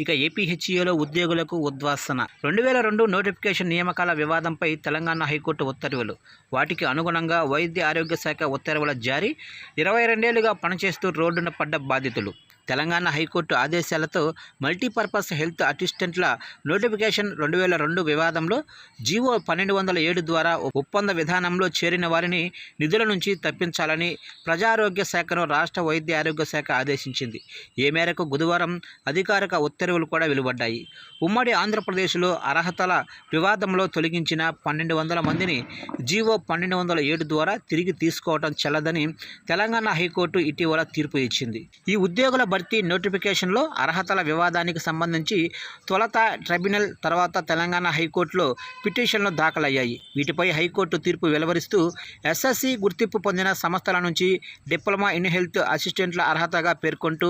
ఇక ఏపీహెచ్ఈలో ఉద్యోగులకు ఉద్వాసన. రెండు వేల రెండు నోటిఫికేషన్ నియామకాల వివాదంపై తెలంగాణ హైకోర్టు ఉత్తర్వులు. వాటికి అనుగుణంగా వైద్య ఆరోగ్య శాఖ ఉత్తర్వుల జారీ. ఇరవై రెండేళ్ళుగా పనిచేస్తూ రోడ్డున పడ్డ బాధితులు. తెలంగాణ హైకోర్టు ఆదేశాలతో మల్టీపర్పస్ హెల్త్ అసిస్టెంట్ల నోటిఫికేషన్ రెండు వేల రెండు వివాదంలో జీవో పన్నెండు వందల ఏడు ద్వారా ఒప్పంద విధానంలో చేరిన వారిని నిధుల నుంచి తప్పించాలని ప్రజారోగ్య శాఖను రాష్ట్ర వైద్య ఆరోగ్య శాఖ ఆదేశించింది. ఈ మేరకు బుధవారం అధికారిక ఉత్తర్వులు కూడా వెలువడ్డాయి. ఉమ్మడి ఆంధ్రప్రదేశ్లో అర్హతల వివాదంలో తొలగించిన పన్నెండు వందల మందిని జీవో పన్నెండు వందల ఏడు ద్వారా తిరిగి తీసుకోవడం చెల్లదని తెలంగాణ హైకోర్టు ఇటీవల తీర్పు ఇచ్చింది. ఈ ఉద్యోగుల భర్తీ నోటిఫికేషన్లో అర్హతల వివాదానికి సంబంధించి తొలత ట్రైబ్యునల్ తర్వాత తెలంగాణ హైకోర్టులో పిటిషన్లు దాఖలయ్యాయి. వీటిపై హైకోర్టు తీర్పు వెలువరిస్తూ ఎస్ఎస్సి గుర్తింపు పొందిన సంస్థల నుంచి డిప్లొమా ఇన్ హెల్త్ అసిస్టెంట్ల అర్హతగా పేర్కొంటూ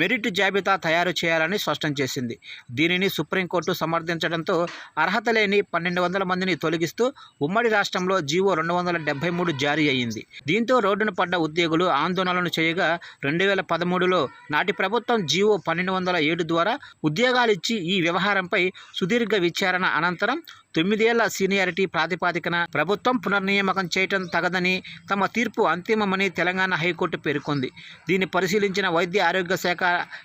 మెరిట్ జాబితా తయారు చేయాలని స్పష్టం చేసింది. దీనిని సుప్రీంకోర్టు సమర్థించడంతో అర్హత లేని పన్నెండు వందల మందిని తొలగిస్తూ ఉమ్మడి రాష్ట్రంలో జీవో రెండు వందల డెబ్బై మూడు జారీ అయ్యింది. దీంతో రోడ్డున పడ్డ ఉద్యోగులు ఆందోళనలు చేయగా రెండు వేల పదమూడులో నాటి ప్రభుత్వం జీవో పన్నెండు వందల ఏడు ద్వారా ఉద్యోగాలిచ్చి ఈ వ్యవహారంపై సుదీర్ఘ విచారణ అనంతరం తొమ్మిదేళ్ళ సీనియారిటీ ప్రాతిపాదికన ప్రభుత్వం పునర్నియామకం చేయటం తగదని తమ తీర్పు అంతిమమని తెలంగాణ హైకోర్టు పేర్కొంది. దీన్ని పరిశీలించిన వైద్య ఆరోగ్య శాఖ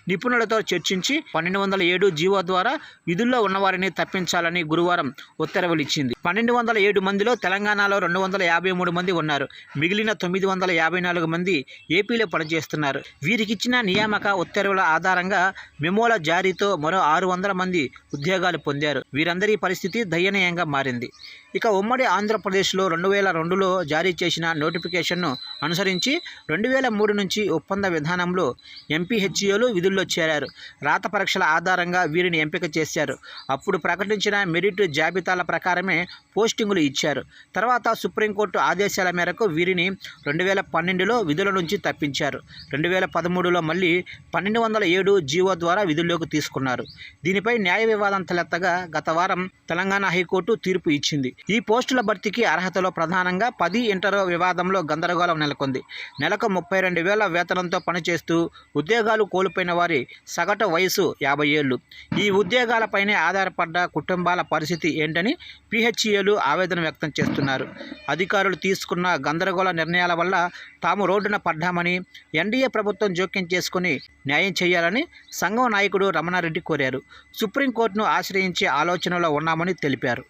నిపుణులతో చర్చించి పన్నెండు వందల ఏడు జీవో ద్వారా విధుల్లో ఉన్నవారిని తప్పించాలని గురువారం ఉత్తర్వులు ఇచ్చింది పన్నెండు వందల ఏడు మందిలో తెలంగాణలో రెండు వందల యాభై మూడు మంది ఉన్నారు. మిగిలిన తొమ్మిది వందల యాభై నాలుగు మంది ఏపీలో పనిచేస్తున్నారు. వీరికిచ్చిన నియామక ఉత్తర్వుల ఆధారంగా మెమోల జారీతో మరో ఆరు వందల మంది ఉద్యోగాలు పొందారు. వీరందరి పరిస్థితి దయనీయంగా మారింది. ఇక ఉమ్మడి ఆంధ్రప్రదేశ్లో రెండు వేల రెండులో జారీ చేసిన నోటిఫికేషన్ను అనుసరించి రెండు వేల మూడు నుంచి ఒప్పంద విధానంలో ఎంపీహెచ్ఈలు విధుల్లో చేరారు. రాత పరీక్షల ఆధారంగా వీరిని ఎంపిక చేశారు. అప్పుడు ప్రకటించిన మెరిట్ జాబితాల ప్రకారమే పోస్టింగులు ఇచ్చారు. తర్వాత సుప్రీంకోర్టు ఆదేశాల మేరకు వీరిని రెండు వేల పన్నెండులో విధుల నుంచి తప్పించారు. రెండు వేల పదమూడులో మళ్ళీ పన్నెండు వందల ఏడు జీవో ద్వారా విధుల్లోకి తీసుకున్నారు. దీనిపై న్యాయ వివాదం తలెత్తగా గత వారం తెలంగాణ హైకోర్టు తీర్పు ఇచ్చింది. ఈ పోస్టుల భర్తీకి అర్హతలో ప్రధానంగా పది ఇంటర్ వివాదంలో గందరగోళం నెలకొంది. నెలకు ముప్పై రెండు వేల వేతనంతో పనిచేస్తూ ఉద్యోగాలు కోల్పోయిన వారి సగటు వయసు యాభై ఏళ్ళు. ఈ ఉద్యోగాలపైనే ఆధారపడ్డ కుటుంబాల పరిస్థితి ఏంటని పిహెచ్ఈలు ఆవేదన వ్యక్తం చేస్తున్నారు. అధికారులు తీసుకున్న గందరగోళ నిర్ణయాల వల్ల తాము రోడ్డున పడ్డామని ఎన్డీఏ ప్రభుత్వం జోక్యం చేసుకుని న్యాయం చేయాలని సంఘం నాయకుడు రమణారెడ్డి కోరారు. సుప్రీంకోర్టును ఆశ్రయించే ఆలోచనలో ఉన్నామని తెలిపారు.